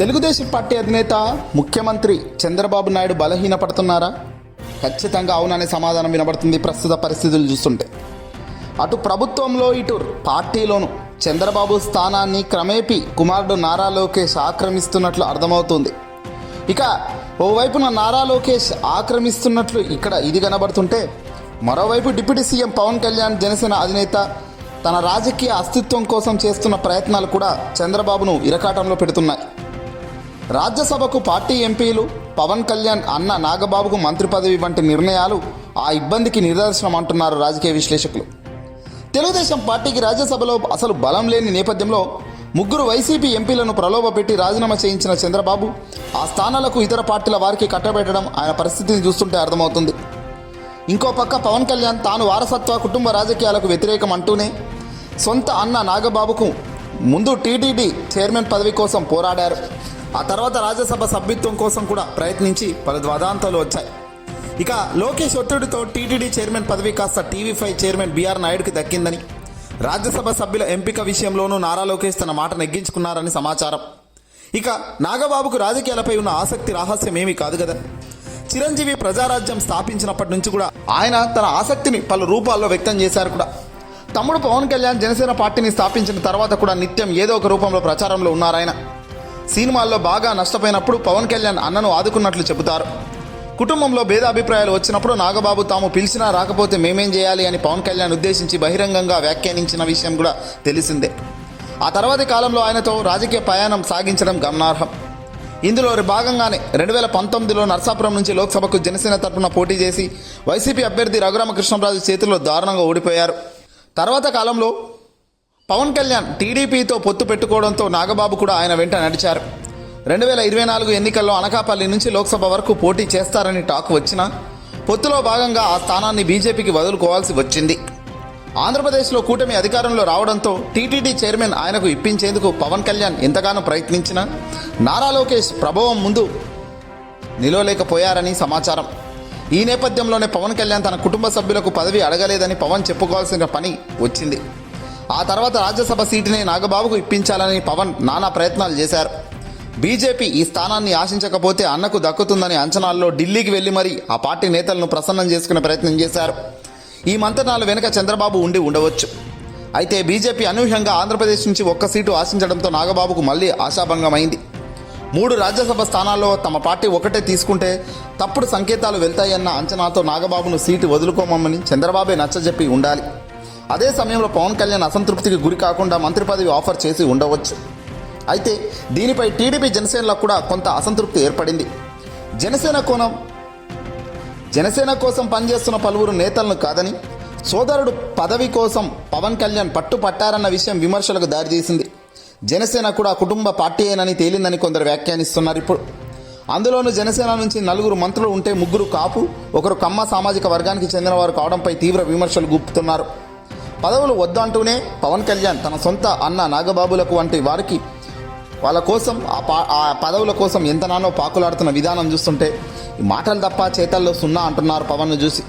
Telugu Desam party అధినేత ముఖ్యమంత్రి చంద్రబాబు నాయుడు బలహీనపడుతున్నారా? ఖచ్చితంగా అవుననే సమాధానం వినబడుతుంది ప్రస్తుత పరిస్థితులు చూస్తుంటే. అటు ప్రభుత్వంలో ఇటు పార్టీలోను చంద్రబాబు స్థానాన్ని క్రమేపీ కుమారుడు నారా లోకేష్ ఆక్రమిస్తున్నట్లు అర్థమవుతుంది. ఇక ఓవైపున నారా లోకేష్ ఆక్రమిస్తున్నట్లు ఇక్కడ ఇది కనబడుతుంటే మరోవైపు డిప్యూటీ సీఎం పవన్ కళ్యాణ్ జనసేన అధినేత తన రాజకీయ అస్తిత్వం కోసం చేస్తున్న ప్రయత్నాలు కూడా చంద్రబాబును ఇరకాటంలో పెడుతున్నాయి. రాజ్యసభకు పార్టీ ఎంపీలు పవన్ కళ్యాణ్ అన్న నాగబాబుకు మంత్రి పదవి వంటి నిర్ణయాలు ఆ ఇబ్బందికి నిదర్శనం అంటున్నారు రాజకీయ విశ్లేషకులు. తెలుగుదేశం పార్టీకి రాజ్యసభలో అసలు బలం లేని నేపథ్యంలో ముగ్గురు వైసీపీ ఎంపీలను ప్రలోభపెట్టి రాజీనామా చేయించిన చంద్రబాబు ఆ స్థానాలకు ఇతర పార్టీల వారికి కట్టబెట్టడం ఆయన పరిస్థితిని చూస్తుంటే అర్థమవుతుంది. ఇంకో పక్క పవన్ కళ్యాణ్ తాను వారసత్వ కుటుంబ రాజకీయాలకు వ్యతిరేకం అంటూనే సొంత అన్న నాగబాబుకు ముందు టీటీడీ చైర్మన్ పదవి కోసం పోరాడారు. ఆ తర్వాత రాజ్యసభ సభ్యత్వం కోసం కూడా ప్రయత్నించి పలు వదాంతాలు వచ్చాయి. ఇక లోకేష్ ఒత్తిడితో టీటీడీ చైర్మన్ పదవి కాస్త టీవీ ఫైవ్ చైర్మన్ బీఆర్ నాయుడుకి దక్కిందని రాజ్యసభ సభ్యుల ఎంపిక విషయంలోనూ నారా లోకేష్ తన మాట నెగ్గించుకున్నారని సమాచారం. ఇక నాగబాబుకు రాజకీయాలపై ఉన్న ఆసక్తి రహస్యం ఏమీ కాదు కదా. చిరంజీవి ప్రజారాజ్యం స్థాపించినప్పటి నుంచి కూడా ఆయన తన ఆసక్తిని పలు రూపాల్లో వ్యక్తం చేశారు కూడా. తమ్ముడు పవన్ కళ్యాణ్ జనసేన పార్టీని స్థాపించిన తర్వాత కూడా నిత్యం ఏదో ఒక రూపంలో ప్రచారంలో ఉన్నారాయన సినిమాల్లో బాగా నష్టపోయినప్పుడు పవన్ కళ్యాణ్ అన్నను ఆదుకున్నట్లు చెబుతారు. కుటుంబంలో భేదాభిప్రాయాలు వచ్చినప్పుడు నాగబాబు తాము పిలిచినా రాకపోతే మేమేం చేయాలి అని పవన్ కళ్యాణ్ ఉద్దేశించి బహిరంగంగా వ్యాఖ్యానించిన విషయం కూడా తెలిసిందే. ఆ తర్వాతి కాలంలో ఆయనతో రాజకీయ ప్రయాణం సాగించడం గమనార్హం. ఇందులో భాగంగానే రెండు వేల పంతొమ్మిదిలో నర్సాపురం నుంచి లోక్సభకు జనసేన తరపున పోటీ చేసి వైసీపీ అభ్యర్థి రఘురామకృష్ణరాజు చేతిలో దారుణంగా ఓడిపోయారు. తర్వాత కాలంలో పవన్ కళ్యాణ్ టీడీపీతో పొత్తు పెట్టుకోవడంతో నాగబాబు కూడా ఆయన వెంట నడిచారు. రెండు వేల ఇరవై నాలుగు ఎన్నికల్లో అనకాపల్లి నుంచి లోక్సభ వరకు పోటీ చేస్తారని టాక్ వచ్చినా పొత్తులో భాగంగా ఆ స్థానాన్ని బీజేపీకి వదులుకోవాల్సి వచ్చింది. ఆంధ్రప్రదేశ్లో కూటమి అధికారంలో రావడంతో టీటీడీ చైర్మన్ ఆయనకు ఇప్పించేందుకు పవన్ కళ్యాణ్ ఎంతగానో ప్రయత్నించినా నారా లోకేష్ ప్రభావం ముందు నిలవలేకపోయారని సమాచారం. ఈ నేపథ్యంలోనే పవన్ కళ్యాణ్ తన కుటుంబ సభ్యులకు పదవి అడగలేదని పవన్ చెప్పుకోవాల్సిన పని వచ్చింది. ఆ తర్వాత రాజ్యసభ సీటుని నాగబాబుకు ఇప్పించాలని పవన్ నానా ప్రయత్నాలు చేశారు. బీజేపీ ఈ స్థానాన్ని ఆశించకపోతే అన్నకు దక్కుతుందని అంచనాల్లో ఢిల్లీకి వెళ్ళి మరీ ఆ పార్టీ నేతలను ప్రసన్నం చేసుకునే ప్రయత్నం చేశారు. ఈ మంతనాలు వెనుక చంద్రబాబు ఉండి ఉండవచ్చు. అయితే బీజేపీ అనూహ్యంగా ఆంధ్రప్రదేశ్ నుంచి ఒక్క సీటు ఆశించడంతో నాగబాబుకు మళ్ళీ ఆశాభంగమైంది. మూడు రాజ్యసభ స్థానాల్లో తమ పార్టీ ఒకటే తీసుకుంటే తప్పుడు సంకేతాలు వెళ్తాయన్న అంచనాతో నాగబాబును సీటు వదులుకోమని చంద్రబాబే నచ్చజెప్పి ఉండాలి. అదే సమయంలో పవన్ కళ్యాణ్ అసంతృప్తికి గురి కాకుండా మంత్రి పదవి ఆఫర్ చేసి ఉండవచ్చు. అయితే దీనిపై టీడీపీ జనసేనలో కూడా కొంత అసంతృప్తి ఏర్పడింది. జనసేన కోణం జనసేన కోసం పనిచేస్తున్న పలువురు నేతలను కాదని సోదరుడు పదవి కోసం పవన్ కళ్యాణ్ పట్టు పట్టారన్న విషయం విమర్శలకు దారితీసింది. జనసేన కూడా కుటుంబ పార్టీయేనని తేలిందని కొందరు వ్యాఖ్యానిస్తున్నారు ఇప్పుడు. అందులోనూ జనసేన నుంచి నలుగురు మంత్రులు ఉంటే ముగ్గురు కాపు ఒకరు కమ్మ సామాజిక వర్గానికి చెందినవారు కావడంపై తీవ్ర విమర్శలు గుప్పుతున్నారు పదవులు వద్దంటూనే పవన్ కళ్యాణ్ తన సొంత అన్న నాగబాబులకు వంటి వారికి వాళ్ళ కోసం ఆ పా ఆ పదవుల కోసం ఎంతనానో పాకులాడుతున్న విధానం చూస్తుంటే ఈ మాటలు తప్ప చేతల్లో సున్నా అంటున్నారు పవన్ను చూసి.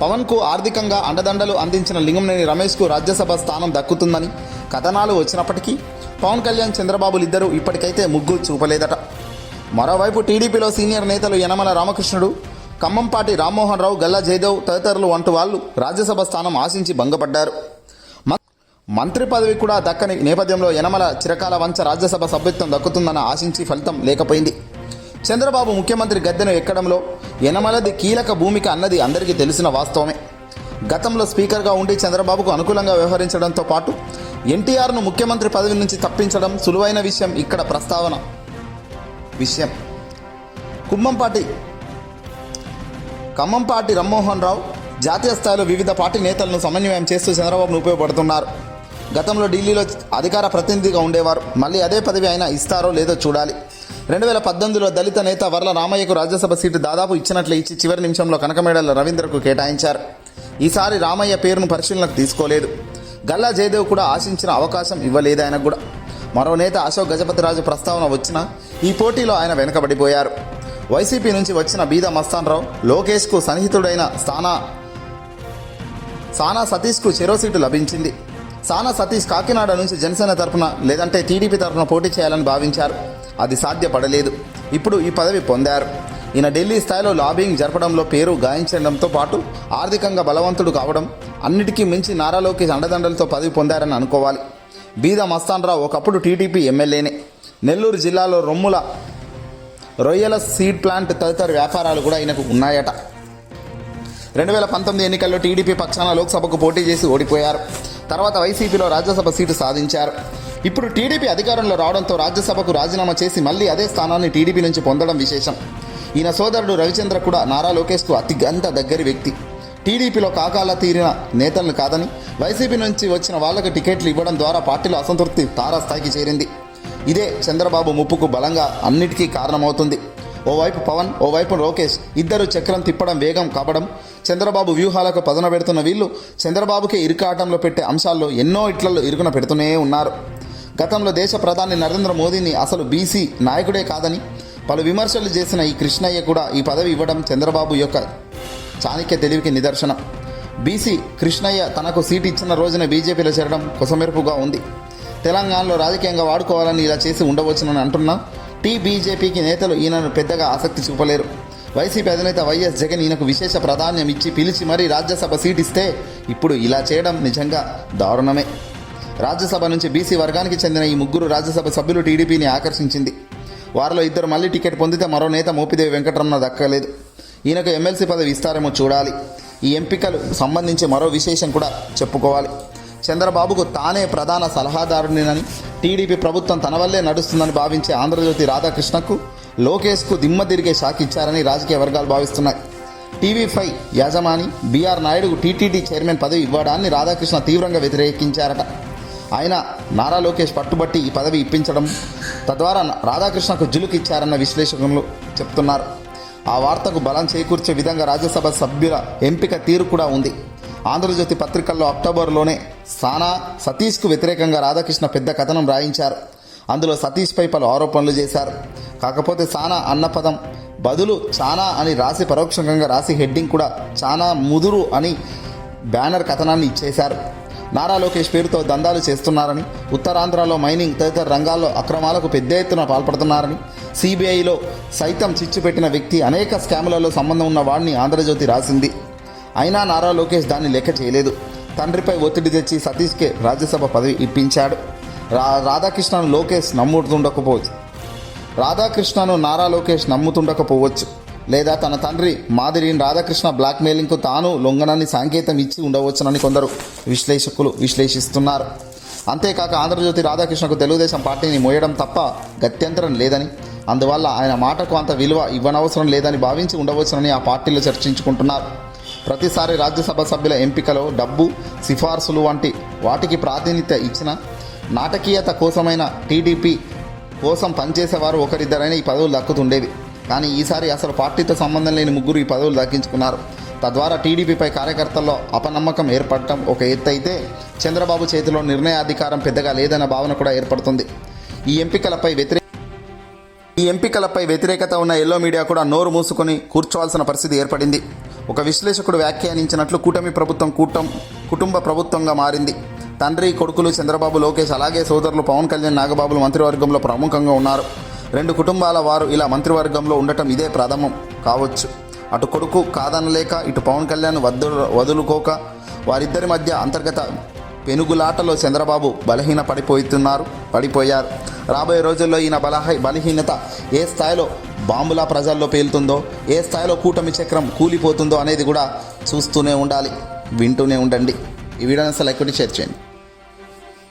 పవన్కు ఆర్థికంగా అండదండలు అందించిన లింగంనేని రమేష్కు రాజ్యసభ స్థానం దక్కుతుందని కథనాలు వచ్చినప్పటికీ పవన్ కళ్యాణ్ చంద్రబాబులు ఇద్దరూ ఇప్పటికైతే ముగ్గు చూపలేదట. మరోవైపు టీడీపీలో సీనియర్ నేతలు యనమల రామకృష్ణుడు ఖమ్మంపాటి రామ్మోహన్ రావు గల్లా జయదేవ్ తదితరులు వంటి వాళ్ళు రాజ్యసభ స్థానం ఆశించి భంగపడ్డారు. మ- మంత్రి పదవి కూడా దక్కని నేపథ్యంలో యనమల చిరకాల వంచ రాజ్యసభ సభ్యత్వం దక్కుతుందన్న ఆశించి ఫలితం లేకపోయింది. చంద్రబాబు ముఖ్యమంత్రి గద్దెను ఎక్కడంలో? యనమలది కీలక భూమిక అన్నది అందరికీ తెలిసిన వాస్తవమే. గతంలో స్పీకర్గా ఉండి చంద్రబాబుకు అనుకూలంగా వ్యవహరించడంతో పాటు ఎన్టీఆర్ను ముఖ్యమంత్రి పదవి నుంచి తప్పించడం సులువైన విషయం ఇక్కడ ప్రస్తావన. విషయం. కుమ్మంపాటి ఖమ్మంపాటి రామ్మోహన్ రావు జాతీయ స్థాయిలో వివిధ పార్టీ నేతలను సమన్వయం చేస్తూ చంద్రబాబును ఉపయోగపడుతున్నారు. గతంలో ఢిల్లీలో అధికార ప్రతినిధిగా ఉండేవారు. మళ్ళీ అదే పదవి అయినా ఇస్తారో లేదో చూడాలి. రెండు వేల పద్దెనిమిదిలో దళిత నేత వర్ల రామయ్యకు రాజ్యసభ సీటు దాదాపు ఇచ్చినట్లు ఇచ్చి చివరి నిమిషంలో కనకమేడల రవీంద్రకు కేటాయించారు. ఈసారి రామయ్య పేరును పరిశీలనకు తీసుకోలేదు. గల్లా జయదేవ్ కూడా ఆశించిన అవకాశం ఇవ్వలేదు ఆయనకు కూడా. మరో నేత అశోక్ గజపతిరాజు ప్రస్తావన వచ్చినా ఈ పోటీలో ఆయన వెనుకబడిపోయారు. వైసీపీ నుంచి వచ్చిన బీద మస్తాన్ రావు లోకేష్కు సన్నిహితుడైన స్థానా సానా సతీష్కు చెరో సీటు లభించింది. సానా సతీష్ కాకినాడ నుంచి జనసేన తరఫున లేదంటే టీడీపీ తరఫున పోటీ చేయాలని భావించారు. అది సాధ్యపడలేదు. ఇప్పుడు ఈ పదవి పొందారు. ఈయన ఢిల్లీ స్థాయిలో లాబింగ్ జరపడంలో పేరు గాయించడంతో పాటు ఆర్థికంగా బలవంతుడు కావడం అన్నిటికీ మించి నారాలోకి అండదండలతో పదవి పొందారని అనుకోవాలి. బీద మస్తాన్రావు ఒకప్పుడు టీడీపీ ఎమ్మెల్యేనే. నెల్లూరు జిల్లాలో రొమ్ముల రొయ్యల సీడ్ ప్లాంట్ తదితర వ్యాపారాలు కూడా ఆయనకు ఉన్నాయట. రెండు వేల పంతొమ్మిది ఎన్నికల్లో టీడీపీ పక్షాన లోక్సభకు పోటీ చేసి ఓడిపోయారు. తర్వాత వైసీపీలో రాజ్యసభ సీటు సాధించారు. ఇప్పుడు టీడీపీ అధికారంలో రావడంతో రాజ్యసభకు రాజీనామా చేసి మళ్ళీ అదే స్థానాన్ని టీడీపీ నుంచి పొందడం విశేషం. ఈయన సోదరుడు రవిచంద్ర కూడా నారా లోకేష్కు అతిగంత దగ్గరి వ్యక్తి. టీడీపీలో కాకాల తీరిన నేతలను కాదని వైసీపీ నుంచి వచ్చిన వాళ్ళకు టికెట్లు ఇవ్వడం ద్వారా పార్టీలో అసంతృప్తి తారాస్థాయికి చేరింది. ఇదే చంద్రబాబు ముప్పుకు బలంగా అన్నిటికీ కారణమవుతుంది. ఓవైపు పవన్ ఓవైపు లోకేష్. ఇద్దరు చక్రం తిప్పడం వేగం కావడం చంద్రబాబు వ్యూహాలకు పదన పెడుతున్న వీళ్ళు చంద్రబాబుకే ఇరుకాటంలో పెట్టే అంశాల్లో ఎన్నో ఇట్లలో ఇరుకున పెడుతూనే ఉన్నారు. గతంలో దేశ ప్రధాని నరేంద్ర మోదీని అసలు బీసీ నాయకుడే కాదని పలు విమర్శలు చేసిన ఈ కృష్ణయ్య కూడా ఈ పదవి ఇవ్వడం చంద్రబాబు యొక్క చాణక్య తెలివికి నిదర్శనం. బీసీ కృష్ణయ్య తనకు సీటు ఇచ్చిన రోజున బీజేపీలో చేరడం కొసమెరుపుగా ఉంది. తెలంగాణలో రాజకీయంగా వాడుకోవాలని ఇలా చేసి ఉండవచ్చునని అంటున్నాం. టీ బీజేపీకి నేతలు ఈయనను పెద్దగా ఆసక్తి చూపలేరు. వైసీపీ అధినేత వైఎస్ జగన్ ఈయనకు విశేష ప్రాధాన్యం ఇచ్చి పిలిచి మరీ రాజ్యసభ సీట్ ఇస్తే ఇప్పుడు ఇలా చేయడం నిజంగా దారుణమే. రాజ్యసభ నుంచి బీసీ వర్గానికి చెందిన ఈ ముగ్గురు రాజ్యసభ సభ్యులు టీడీపీని ఆకర్షించింది. వారిలో ఇద్దరు మళ్ళీ టికెట్ పొందితే మరో నేత మోపిదేవి వెంకటరమణ దక్కలేదు. ఈయనకు ఎమ్మెల్సీ పదవి ఇస్తారేమో చూడాలి. ఈ ఎంపికలు సంబంధించి మరో విశేషం కూడా చెప్పుకోవాలి. చంద్రబాబుకు తానే ప్రధాన సలహాదారుడినని టీడీపీ ప్రభుత్వం తన వల్లే నడుస్తుందని భావించే ఆంధ్రజ్యోతి రాధాకృష్ణకు లోకేష్కు దిమ్మ తిరిగే షాక్ ఇచ్చారని రాజకీయ వర్గాలు భావిస్తున్నాయి. టీవీ ఫైవ్ యాజమాని బీఆర్ నాయుడుకు టీటీడీ చైర్మన్ పదవి ఇవ్వడాన్ని రాధాకృష్ణ తీవ్రంగా వ్యతిరేకించారట. ఆయన నారా లోకేష్ పట్టుబట్టి ఈ పదవి ఇప్పించడం తద్వారా రాధాకృష్ణకు జులుకు ఇచ్చారన్న విశ్లేషకులు చెప్తున్నారు. ఆ వార్తకు బలం చేకూర్చే విధంగా రాజ్యసభ సభ్యుల ఎంపిక తీరు కూడా ఉంది. ఆంధ్రజ్యోతి పత్రికల్లో అక్టోబర్లోనే సానా సతీష్కు వ్యతిరేకంగా రాధాకృష్ణ పెద్ద కథనం రాయించారు. అందులో సతీష్పై పలు ఆరోపణలు చేశారు. కాకపోతే సానా అన్న పదం బదులు చానా అని రాసి పరోక్షంగా రాసి హెడ్డింగ్ కూడా చానా ముదురు అని బ్యానర్ కథనాన్ని ఇచ్చేశారు. నారా లోకేష్ పేరుతో దందాలు చేస్తున్నారని ఉత్తరాంధ్రలో మైనింగ్ తదితర రంగాల్లో అక్రమాలకు పెద్ద ఎత్తున పాల్పడుతున్నారని సిబిఐలో సైతం చిచ్చు పెట్టిన వ్యక్తి అనేక స్కాములలో సంబంధం ఉన్న వాడిని ఆంధ్రజ్యోతి రాసింది. అయినా నారా లోకేష్ దాన్ని లెక్క చేయలేదు. తండ్రిపై ఒత్తిడి తెచ్చి సతీష్కే రాజ్యసభ పదవి ఇప్పించాడు. రా రాధాకృష్ణను లోకేష్ నమ్ముతుండకపోవచ్చు. రాధాకృష్ణను నారా లోకేష్ నమ్ముతుండకపోవచ్చు. లేదా తన తండ్రి మాదిరిని రాధాకృష్ణ బ్లాక్మెయిలింగ్కు తాను లొంగనని సంకేతం ఇచ్చి ఉండవచ్చునని కొందరు విశ్లేషకులు విశ్లేషిస్తున్నారు. అంతేకాక ఆంధ్రజ్యోతి రాధాకృష్ణకు తెలుగుదేశం పార్టీని మోయడం తప్ప గత్యంతరం లేదని అందువల్ల ఆయన మాటకు అంత విలువ ఇవ్వనవసరం లేదని భావించి ఉండవచ్చునని ఆ పార్టీలో చర్చించుకుంటున్నారు. ప్రతిసారి రాజ్యసభ సభ్యుల ఎంపికలో డబ్బు సిఫార్సులు వంటి వాటికి ప్రాతినిధ్యత ఇచ్చిన నాటకీయత కోసమైన టీడీపీ కోసం పనిచేసేవారు ఒకరిద్దరైనా ఈ పదవులు దక్కుతుండేవి. కానీ ఈసారి అసలు పార్టీతో సంబంధం లేని ముగ్గురు ఈ పదవులు దక్కించుకున్నారు. తద్వారా టీడీపీపై కార్యకర్తల్లో అపనమ్మకం ఏర్పడటం ఒక ఎత్తు అయితే చంద్రబాబు చేతిలో నిర్ణయాధికారం పెద్దగా లేదన్న భావన కూడా ఏర్పడుతుంది. ఈ ఎంపికలపై వ్యతిరేక ఈ ఎంపికలపై వ్యతిరేకత ఉన్న ఎల్లో మీడియా కూడా నోరు మూసుకొని కూర్చోవాల్సిన పరిస్థితి ఏర్పడింది. ఒక విశ్లేషకుడు వ్యాఖ్యానించినట్లు కూటమి ప్రభుత్వం కూటం కుటుంబ ప్రభుత్వంగా మారింది. తండ్రి కొడుకులు చంద్రబాబు లోకేష్ అలాగే సోదరులు పవన్ కళ్యాణ్ నాగబాబులు మంత్రివర్గంలో ప్రముఖంగా ఉన్నారు. రెండు కుటుంబాల వారు ఇలా మంత్రివర్గంలో ఉండటం ఇదే ప్రథమం కావచ్చు. అటు కొడుకు కాదనలేక ఇటు పవన్ కళ్యాణ్ వద్దు వదులుకోక వారిద్దరి మధ్య అంతర్గత పెనుగులాటలో చంద్రబాబు బలహీన పడిపోతున్నారు పడిపోయారు. రాబోయే రోజుల్లో ఈయన బలహీ బలహీనత ఏ స్థాయిలో బాంబులా ప్రజల్లో పేలుతుందో ఏ స్థాయిలో కూటమి చక్రం కూలిపోతుందో అనేది కూడా చూస్తూనే ఉండాలి వింటూనే ఉండండి. ఈ వీడియోని అసలు ఎక్కడి షేర్ చేయండి.